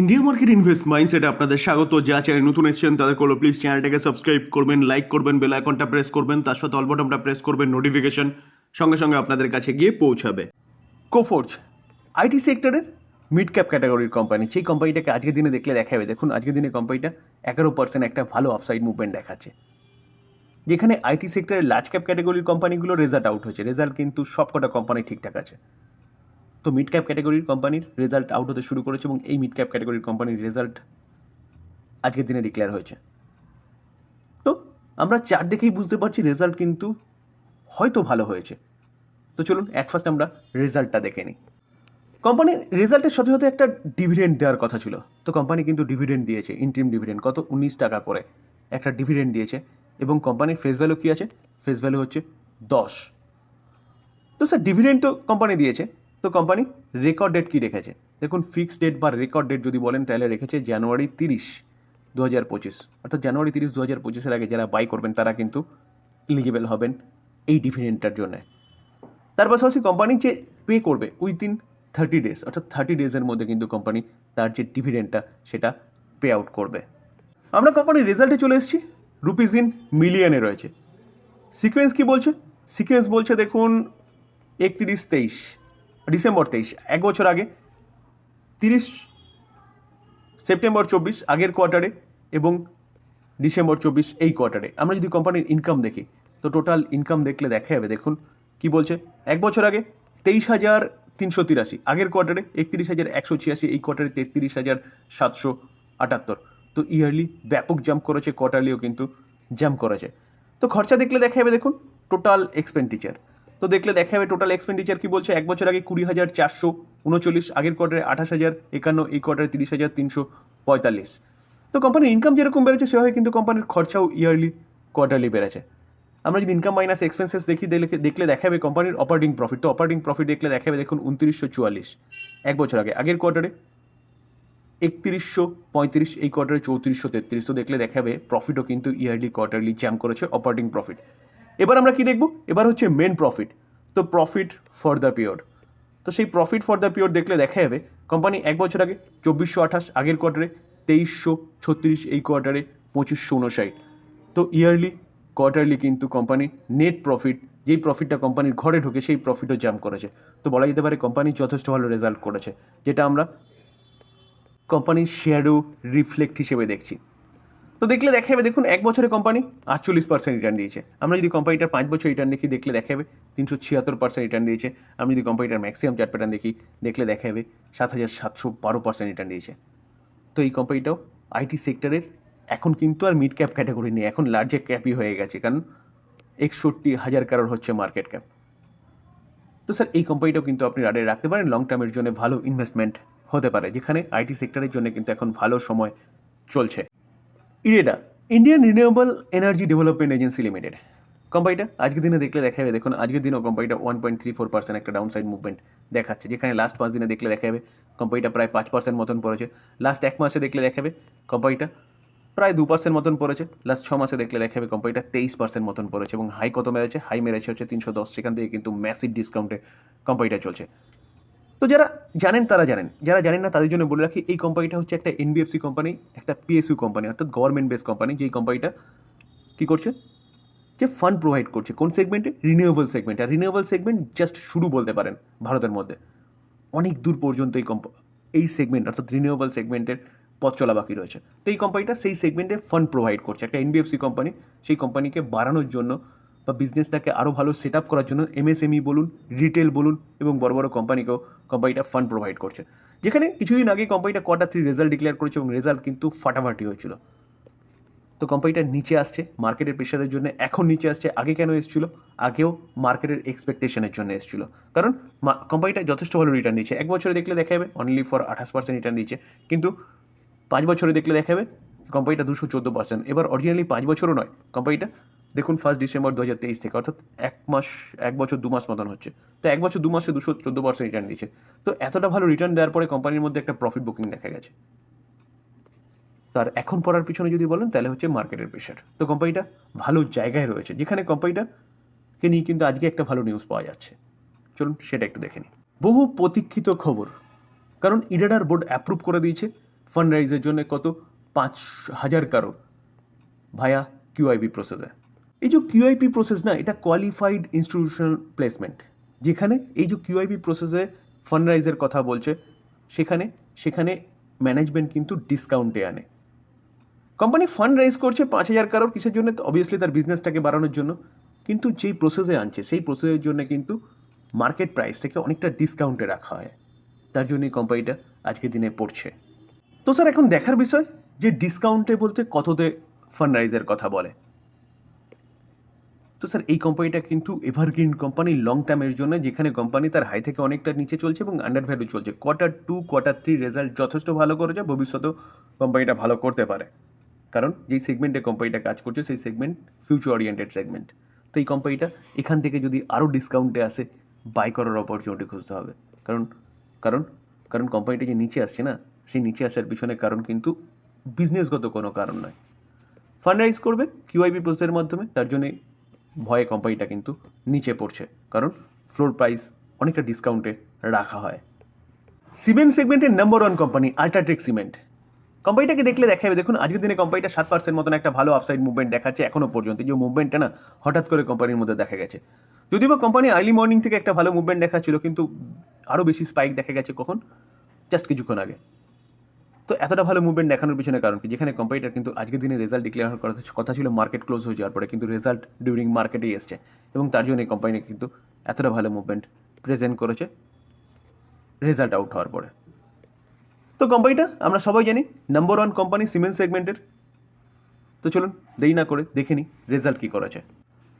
India market invest মাইন্ডসেটে আপনাদের স্বাগত। যা চ্যানেল নতুন এসেছেন, তাদের করল প্লিজ চ্যানেলটাকে সাবস্ক্রাইব করবেন লাইক করবেন বেল আইকনটা প্রেস করবেন, তার সাথে অল বটনটা প্রেস করবেন নোটিফিকেশন সঙ্গে সঙ্গে আপনাদের কাছে গিয়ে পৌঁছাবে। কোফোর্জ আইটি সেক্টরের মিড ক্যাপ ক্যাটাগরির কোম্পানি সেই কোম্পানিটাকে আজকের দিনে দেখলে দেখা যাবে দেখুন, আজকের দিনে কোম্পানিটা এগারো পার্সেন্ট একটা ভালো অফসাইড মুভমেন্ট দেখাচ্ছে। যেখানে আইটি সেক্টরের লার্জ ক্যাপ ক্যাটাগরির কোম্পানিগুলো রেজাল্ট আউট হয়েছে। রেজাল্ট কিন্তু সবকটা কোম্পানি ঠিকঠাক আছে। তো মিড ক্যাপ ক্যাটাগরির কোম্পানির রেজাল্ট আউট হতে শুরু করেছে এবং এই মিড ক্যাপ ক্যাটাগরির কোম্পানির রেজাল্ট আজকের দিনে ডিক্লেয়ার হয়েছে। তো আমরা চার দেখেই বুঝতে পারছি রেজাল্ট কিন্তু হয়তো ভালো হয়েছে। তো চলুন অ্যাট ফার্স্ট আমরা রেজাল্টটা দেখে নিই। কোম্পানির রেজাল্টের সাথে সাথে একটা ডিভিডেন্ড দেওয়ার কথা ছিল। তো কোম্পানি কিন্তু ডিভিডেন্ড দিয়েছে ইন্টিম ডিভিডেন্ড কত? উনিশ টাকা করে একটা ডিভিডেন্ড দিয়েছে এবং কোম্পানির ফেস ভ্যালু কী আছে? ফেস ভ্যালু হচ্ছে দশ। তো স্যার ডিভিডেন্ড তো কোম্পানি দিয়েছে। তো কোম্পানি রেকর্ড ডেট কী রেখেছে? দেখুন ফিক্সড ডেট বা রেকর্ড ডেট যদি বলেন, তাহলে রেখেছে জানুয়ারি তিরিশ দু হাজার পঁচিশ। অর্থাৎ জানুয়ারি তিরিশ দু হাজার পঁচিশের আগে যারা বাই করবেন, তারা কিন্তু এলিজিবল হবেন এই ডিভিডেন্টটার জন্য। তার পাশাপাশি কোম্পানি যে পে করবে উইদিন থার্টি ডেজ অর্থাৎ থার্টি ডেজের মধ্যে কিন্তু কোম্পানি তার যে ডিভিডেন্টটা সেটা পে আউট করবে। আমরা কোম্পানির রেজাল্টে চলে এসেছি রুপিস ইন মিলিয়নে রয়েছে। সিকোয়েন্স কি বলছে? সিকোয়েন্স বলছে, দেখুন, একত্রিশ তেইশ। ডিসেম্বর তেইশ, এক বছর আগে, তিরিশ সেপ্টেম্বর চব্বিশ, আগের কোয়ার্টারে এবং ডিসেম্বর চব্বিশ এই কোয়ার্টারে। আমরা যদি কোম্পানির ইনকাম দেখি, তো টোটাল ইনকাম দেখলে দেখা যাবে, দেখুন কি বলছে, এক বছর আগে তেইশ হাজার তিনশো তিরাশি, আগের কোয়ার্টারে একত্রিশ হাজার একশো ছিয়াশি, এই কোয়ার্টারে তেত্রিশ হাজার সাতশো আটাত্তর। তো ইয়ারলি ব্যাপক জাম্প করেছে কোয়ার্টারলিও কিন্তু জাম্প করেছে। তো খরচা দেখলে দেখা যাবে, দেখুন টোটাল এক্সপেন্ডিচার তো দেখলে দেখা যাবে টোটাল এক্সপেন্ডিচার কি বলছে? এক বছর আগে কুড়ি হাজার চারশো উনচল্লিশ, আগের কোয়ার্টারে আঠাশ হাজার, একান্ন, এই কোয়ার্টারে তিরিশ হাজার তিনশো পঁয়তাল্লিশ। তো কোম্পানির ইনকাম যেরকম বেড়েছে, সেভাবে কিন্তু কোম্পানির খরচাও ইয়ারলি কোয়ার্টারলি বেড়েছে। আমরা যদি ইনকাম মাইনাস এক্সপেন্সেস দেখি, দেখলে দেখলে দেখা যাবে কোম্পানির অপারেটিং প্রফিট তো অপারেটিং প্রফিট দেখলে দেখা যাবে দেখুন উনত্রিশশো চুয়াল্লিশ, এক বছর আগে। আগের কোয়ার্টারে একত্রিশশো পঁয়ত্রিশ, এই কোয়ার্টারে চৌত্রিশশো তেত্রিশ। তো দেখলে দেখাবে প্রফিটও কিন্তু ইয়ারলি কোয়ার্টারলি জ্যাম করেছে অপারেটিং প্রফিট এবার আমরা কি দেখব? এবার হচ্ছে মেন প্রফিট তো প্রফিট ফর দ্য পিরিয়ড তো সেই প্রফিট ফর দ্য পিরিয়ড দেখলে দেখা যাবে কোম্পানি এক বছর আগে চব্বিশশো আঠাশ, আগের কোয়ার্টারে তেইশশো ছত্রিশ, এই কোয়ার্টারে পঁচিশশো উনষাট তো ইয়ারলি কোয়ার্টারলি কিন্তু কোম্পানি নেট প্রফিট যেই প্রফিটটা কোম্পানির ঘরে ঢুকে সেই প্রফিটও জাম্প করেছে। তো বলা যেতে পারে কোম্পানি যথেষ্ট ভালো রেজাল্ট করেছে, যেটা আমরা কোম্পানির শেয়ারও রিফ্লেক্ট হিসেবে দেখছি। তো দেখলে দেখা যাবে দেখুন, এক বছরে কোম্পানি আটচল্লিশ পার্সেন্ট রিটার্ন দিয়েছে। আমরা যদি কোম্পানিটার পাঁচ বছর রিটার্ন দেখি, দেখলে দেখা যাবে তিনশো ছিয়াত্তর পার্সেন্ট রিটার্ন দিয়েছে। আমি যদি কোম্পানিটার ম্যাক্সিমাম চার্ট প্যাটার্ন দেখি, দেখলে দেখা যাবে সাত হাজার সাতশো বারো পার্সেন্ট রিটার্ন দিয়েছে। তো এই কোম্পানিটাও আইটি সেক্টরের এখন কিন্তু আর মিড ক্যাপ ক্যাটাগরি নেই, এখন লার্জে ক্যাপই হয়ে গেছে, কারণ একষট্টি হাজার কারোর হচ্ছে মার্কেট ক্যাপ তো স্যার এই কোম্পানিটাও কিন্তু আপনি রাডে রাখতে পারেন লং টার্মের জন্য ভালো ইনভেস্টমেন্ট হতে পারে, যেখানে আইটি সেক্টরের জন্য কিন্তু এখন ভালো সময় চলছে। IREDA Indian renewable energy development agency limited কোম্পানিটা আজকের দিনে দেখলে দেখা যাবে দেখুন, আজকের দিনও কোম্পানিটা one point three four percent একটা ডাউন সাইড মুভমেন্ট দেখাচ্ছে। যেখানে লাস্ট পাঁচ দিনে দেখলে দেখা যাবে কোম্পানিটা প্রায় পাঁচ পার্সেন্ট মতন পড়েছে। লাস্ট এক মাসে দেখলে দেখা যাবে কোম্পানিটা প্রায় দু পার্সেন্ট মতন পড়েছে। লাস্ট ছ মাসে দেখলে দেখা যাবে কোম্পানিটা তেইশ পার্সেন্ট মতন পড়েছে এবং হাই কত মেরেছে? হাই মেরেছে হচ্ছে তিনশো দশ। সেখান থেকে কিন্তু ম্যাসিভ ডিসকাউন্টে কোম্পানিটা চলছে। তো যারা জানেন তারা জানেন। যারা জানেন না, তাদের জন্য বলে রাখি, এই কোম্পানিটা হচ্ছে একটা এনবিএফসি কোম্পানি একটা পিএসইউ কোম্পানি অর্থাৎ গভর্নমেন্ট বেস কোম্পানি যেই কোম্পানিটা কী করছে? যে ফান্ড প্রোভাইড করছে। কোন সেগমেন্টে রিনিউয়েবল সেগমেন্ট আর রিনিউয়েবল সেগমেন্ট জাস্ট শুরু বলতে পারেন ভারতের মধ্যে। অনেক দূর পর্যন্ত এই কম্প এই সেগমেন্ট অর্থাৎ রিনিউয়েবল সেগমেন্টের পথ চলা বাকি রয়েছে। তো এই কোম্পানিটা সেই সেগমেন্টে ফান্ড প্রোভাইড করছে। একটা এনবিএফসি কোম্পানি সেই কোম্পানিকে বাড়ানোর জন্য বা বিজনেসটাকে আরও ভালো সেট আপ করার জন্য এমএসএমই বলুন রিটেল বলুন এবং বড় বড় কোম্পানিকেও কোম্পানিটা ফান্ড প্রোভাইড করছে। যেখানে কিছুদিন আগে কোম্পানিটা কোয়ার্টার থ্রি রেজাল্ট ডিক্লেয়ার করেছে এবং রেজাল্ট কিন্তু ফাটাফাটি হয়েছিল। তো কোম্পানিটা নিচে আসছে মার্কেটের প্রেশারের জন্য এখন নিচে আসছে, আগে কেন এসেছিল? আগেও মার্কেটের এক্সপেকটেশনের জন্য এসেছিল। কারণ কোম্পানিটা যথেষ্ট ভালো রিটার্ন দিচ্ছে এক বছরে দেখলে দেখা যাবে অনলি ফর আঠাশ পার্সেন্ট রিটার্ন দিচ্ছে। কিন্তু পাঁচ বছরে দেখলে দেখা যাবে কোম্পানিটা দুশো চোদ্দ পার্সেন্ট এবার অরিজিনালি পাঁচ বছরও নয় কোম্পানিটা দেখুন ফার্স্ট ডিসেম্বর দু হাজার তেইশ থেকে, অর্থাৎ এক মাস, এক বছর, দু মাস মতন হচ্ছে। তো এক বছর, দু মাসে দুশো চোদ্দ পার্সেন্ট রিটার্ন দিয়েছে। তো এতটা ভালো রিটার্ন দেওয়ার পরে কোম্পানির মধ্যে একটা প্রফিট বুকিং দেখা গেছে। তার এখন পড়ার পিছনে যদি বলেন, তাহলে হচ্ছে মার্কেটের প্রেশার তো কোম্পানিটা ভালো জায়গায় রয়েছে। যেখানে কোম্পানিটাকে নিয়ে কিন্তু আজকে একটা ভালো নিউজ পাওয়া যাচ্ছে। চলুন সেটা একটু দেখে নিই। বহু প্রতীক্ষিত খবর। কারণ ইরাডার বোর্ড অ্যাপ্রুভ করে দিয়েছে ফান্ড রাইজের জন্য কত? পাঁচ হাজার কারোর ভায়া কিউআইবি প্রসেসে এই যে কিউআইপি প্রসেস না, এটা কোয়ালিফাইড ইনস্টিটিউশনাল প্লেসমেন্ট যেখানে এই যে কিউআইপি প্রসেসে ফান্ড রাইজের কথা বলছে, সেখানে সেখানে ম্যানেজমেন্ট কিন্তু ডিসকাউন্টে আনে। কোম্পানি ফান্ড রাইজ করছে পাঁচ হাজার কারোর কিসের জন্য? অবভিয়াসলি তার বিজনেসটাকে বাড়ানোর জন্য। কিন্তু যেই প্রসেসে আনছে, সেই প্রসেসের জন্য কিন্তু মার্কেট প্রাইস থেকে অনেকটা ডিসকাউন্টে রাখা হয়। তার জন্যই কোম্পানিটা আজকের দিনে পড়ছে। তো স্যার এখন দেখার বিষয় যে ডিসকাউন্টে বলতে কততে ফান্ড রাইজের কথা বলে। তো স্যার, এই কোম্পানিটা কিন্তু এভারগ্রিন কোম্পানি লং টার্মের জন্য, যেখানে কোম্পানি তার হাই থেকে অনেকটা নিচে চলছে এবং আন্ডার ভ্যালু চলছে। Quarter two quarter three result যথেষ্ট ভালো করেছে, ভবিষ্যতেও কোম্পানিটা ভালো করতে পারে। কারণ যেই সেগমেন্টে কোম্পানিটা কাজ করছে, সেই সেগমেন্ট ফিউচার ওরিয়েন্টেড সেগমেন্ট তো এই কোম্পানিটা এখান থেকে যদি আরও ডিসকাউন্টে আসে বাই করার অপরচুনিটি খুঁজতে হবে। কারণ কারণ কারণ কোম্পানিটা যে নিচে আসছে না, সেই নিচে আসার পিছনে কারণ কিন্তু বিজনেসগত কোনো কারণ নয়। ফান্ড রাইজ করবে কিউআইবি প্রসেসের মাধ্যমে, তার জন্যে ভয়ে কোম্পানিটা কিন্তু নিচে পড়ছে। কারণ ফ্লোর প্রাইস অনেকটা ডিসকাউন্টে রাখা হয়। সিমেন্ট সেগমেন্টের number one company UltraTech cement কোম্পানিটাকে দেখলে দেখা যাবে দেখুন, আজকের দিনে কোম্পানিটা সাত পার্সেন্ট মতন একটা ভালো আফসাইড মুভমেন্ট দেখাচ্ছে এখনও পর্যন্ত। যে মুভমেন্টটা না, হঠাৎ করে কোম্পানির মধ্যে দেখা গেছে। যদিও বা কোম্পানি আর্লি মর্নিং থেকে একটা ভালো মুভমেন্ট দেখাচ্ছিল, কিন্তু আরও বেশি স্পাইক দেখা গেছে কখন? জাস্ট কিছুক্ষণ আগে। তো এতটা ভালো মুভমেন্ট দেখানোর পিছনে কারণ কি? যেখানে কোম্পানিটার কিন্তু আজকের দিনে রেজাল্ট ডিক্লেয়ার করার কথা ছিল মার্কেট ক্লোজ হয়ে যাওয়ার পরে কিন্তু রেজাল্ট ডিউরিং মার্কেটেই এসছে। এবং তার জন্য এই কোম্পানি কিন্তু এতটা ভালো মুভমেন্ট প্রেজেন্ট করেছে রেজাল্ট আউট হওয়ার পরে। তো কোম্পানিটা আমরা সবাই জানি নাম্বার ওয়ান কোম্পানি সিমেন্ট সেগমেন্টের তো চলুন, দেরি না করে দেখে নিই রেজাল্ট কী করেছে।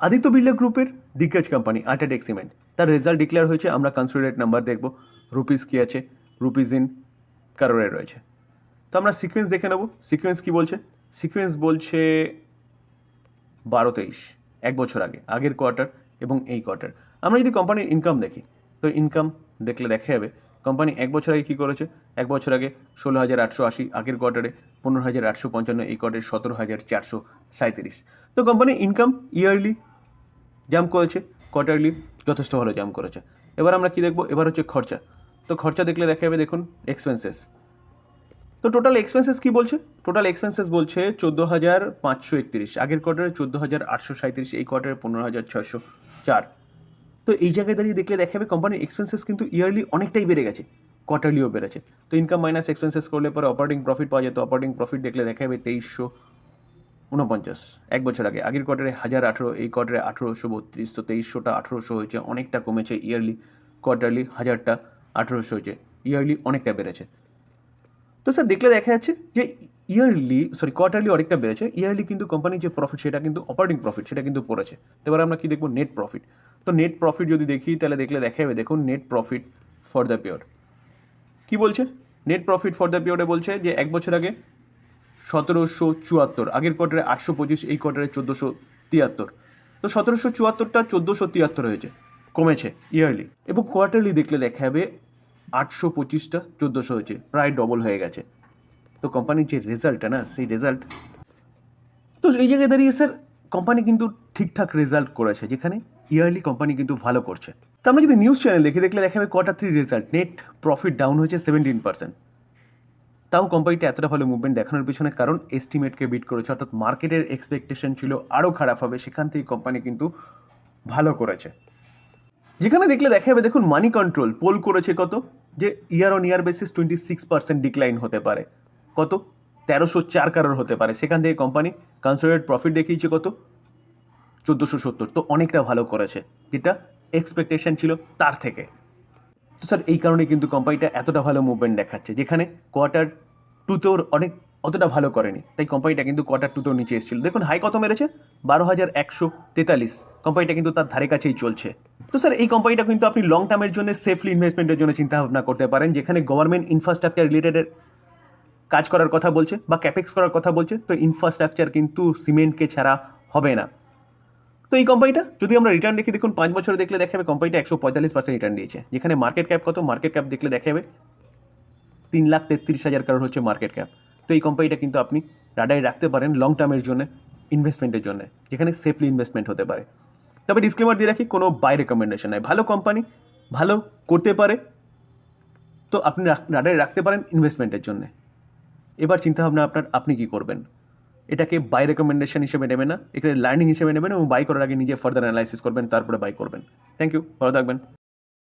আদিত্য বিড়লা গ্রুপের দিগ্গজ কোম্পানি আর্টেটেক সিমেন্ট তার রেজাল্ট ডিক্লেয়ার হয়েছে, আমরা কনসিডারেট নাম্বার দেখব রুপিস কী আছে রুপিস ইন কারোরে রয়েছে। তো আমরা সিকোয়েন্স দেখে নেব। সিকোয়েন্স কী বলছে? সিকোয়েন্স বলছে বারো তেইশ, এক বছর আগে, আগের কোয়ার্টার এবং এই কোয়ার্টার আমরা যদি কোম্পানির ইনকাম দেখি, তো ইনকাম দেখলে দেখা যাবে কোম্পানি এক বছর আগে কী করেছে? এক বছর আগে ষোলো হাজার আটশো আশি, আগের কোয়ার্টারে পনেরো হাজার আটশো পঞ্চান্ন, এই কোয়ার্টারে সতেরো হাজার চারশো সাঁত্রিশ তো কোম্পানির ইনকাম ইয়ারলি জাম্প করেছে কোয়ার্টারলি যথেষ্ট ভালো জাম্প করেছে। এবার আমরা কী দেখব? এবার হচ্ছে খরচা। তো খরচা দেখলে দেখা যাবে, দেখুন এক্সপেন্সেস তো টোটাল এক্সপেন্সেস কী বলছে? টোটাল এক্সপেন্সেস বলছে চোদ্দ হাজার পাঁচশো একত্রিশ। আগের কোয়ার্টারে চোদ্দ হাজার আটশো সাঁত্রিশ এই কোয়ার্টারে পনেরো হাজার ছশো চার। তো এই জায়গায় দাঁড়িয়ে দেখলে দেখা যাবে কোম্পানির এক্সপেন্সেস কিন্তু ইয়ারলি অনেকটাই বেড়ে গেছে কোয়ার্টারলিও বেড়েছে। তো ইনকাম মাইনাস এক্সপেন্সেস করলে পরে অপারেটিং প্রফিট পাওয়া যেত অপারেটিং প্রফিট দেখলে দেখা যাবে তেইশশো উনপঞ্চাশ, এক বছর আগে। আগের কোয়ার্টারে হাজার আঠেরো, এই কোয়ার্টারে আঠেরোশো বত্রিশ, তো তেইশশোটা আঠেরোশো হয়েছে, অনেকটা কমেছে ইয়ারলি কোয়ার্টারলি হাজারটা আঠেরোশো হয়েছে ইয়ারলি অনেকটা বেড়েছে। তো স্যার, দেখলে দেখা যাচ্ছে যে ইয়ারলি সরি কোয়ার্টারলি অনেকটা বেড়েছে। ইয়ারলি কিন্তু কোম্পানির যে প্রফিট সেটা কিন্তু অপারেটিং প্রফিট সেটা কিন্তু পড়েছে। তো এবার আমরা কী দেখব? নেট প্রফিট তো নেট প্রফিট যদি দেখি, তাহলে দেখলে দেখা যাবে, দেখুন net profit for the period কী বলছে? নেট প্রফিট ফর দ্য পিওরে বলছে যে এক বছর আগে সতেরোশো চুয়াত্তর, আগের কোয়ার্টারে আটশো পঁচিশ, এই কোয়ার্টারে চোদ্দোশো তিয়াত্তর। তো সতেরোশো চুয়াত্তরটা চোদ্দোশো তিয়াত্তর হয়েছে, কমেছে ইয়ারলি এবং কোয়ার্টারলি দেখলে দেখা যাবে আটশো পঁচিশটা চোদ্দোশো হয়েছে, প্রায় ডবল হয়ে গেছে। তো কোম্পানির যে রেজাল্টটা না, সেই রেজাল্ট তো এই জায়গায় দাঁড়িয়ে স্যার কোম্পানি কিন্তু ঠিকঠাক রেজাল্ট করেছে, যেখানে ইয়ারলি কোম্পানি কিন্তু ভালো করছে। তো আমরা যদি নিউজ চ্যানেল দেখি, দেখলে দেখা যাবে quarter three result net profit down হয়েছে সেভেন্টিন পার্সেন্ট তাও কোম্পানিটা এতটা ভালো মুভমেন্ট দেখানোর পিছনে কারণ এস্টিমেটকে বিট করেছে, অর্থাৎ মার্কেটের এক্সপেকটেশন ছিল আরও খারাপ হবে, সেখান থেকে কোম্পানি কিন্তু ভালো করেছে। যেখানে দেখলে দেখা যাবে দেখুন মানি কন্ট্রোল পোল করেছে কত? যে year on year basis twenty six percent decline হতে পারে। কত? তেরোশো চার কারোর হতে পারে। সেখান থেকে কোম্পানি কনসোলিডেট প্রফিট দেখিয়েছে কত? চোদ্দোশো সত্তর। তো অনেকটা ভালো করেছে। যেটা এক্সপেকটেশন ছিল তার থেকে। তো স্যার এই কারণে কিন্তু কোম্পানিটা এতটা ভালো মুভমেন্ট দেখাচ্ছে। যেখানে কোয়ার্টার টুতেও অনেক অতটা ভালো করেনি। তাই কোম্পানিটা কিন্তু কোয়ার্টার টুতেও নিচে এসেছিল। দেখুন হাই কত মেরেছে? বারো হাজার একশো তেতাল্লিশ। কোম্পানিটা কিন্তু তার ধারে কাছেই চলছে। তো স্যার এই কোম্পানিটা কিন্তু আপনি লং টার্মের জন্য সেফলি ইনভেস্টমেন্টের জন্য চিন্তা ভাবনা করতে পারেন, যেখানে গভর্নমেন্ট ইনফ্রাস্ট্রাকচার রিলেটেডের কাজ করার কথা বলছে বা ক্যাপেক্স করার কথা বলছে, তো ইনফ্রাস্ট্রাকচার কিন্তু সিমেন্টকে ছাড়া হবে না। তো এই কোম্পানিটা যদি আমরা রিটার্ন দেখি, দেখুন, পাঁচ বছর দেখলে দেখা যাবে কোম্পানিটা একশো পঁয়তাল্লিশ পার্সেন্ট রিটার্ন দিয়েছে। যেখানে মার্কেট ক্যাপ কত? মার্কেট ক্যাপ দেখলে দেখা যাবে তিন লাখ তেত্রিশ হাজার কারোর হচ্ছে মার্কেট ক্যাপ তো এই কোম্পানিটা কিন্তু আপনি রাডারে রাখতে পারেন লং টার্মের জন্য ইনভেস্টমেন্টের জন্য, যেখানে সেফলি ইনভেস্টমেন্ট হতে পারে। তবে ডিসক্লেমার দিয়ে রাখি, কোনো বাই রেকমেন্ডেশন নয় ভালো কোম্পানি ভালো করতে পারে, তো আপনি রাডারে রাখতে পারেন ইনভেস্টমেন্টের জন্য। এবার চিন্তাভাবনা আপনার, আপনি কি করবেন? এটাকে বাই রেকমেন্ডেশন হিসেবে নেবেন না এখানে লার্নিং হিসেবে নেবেন এবং বাই করার আগে নিজে ফার্দার অ্যানালাইসিস করবেন, তারপরে বাই করবেন। থ্যাংক ইউ ভালো থাকবেন।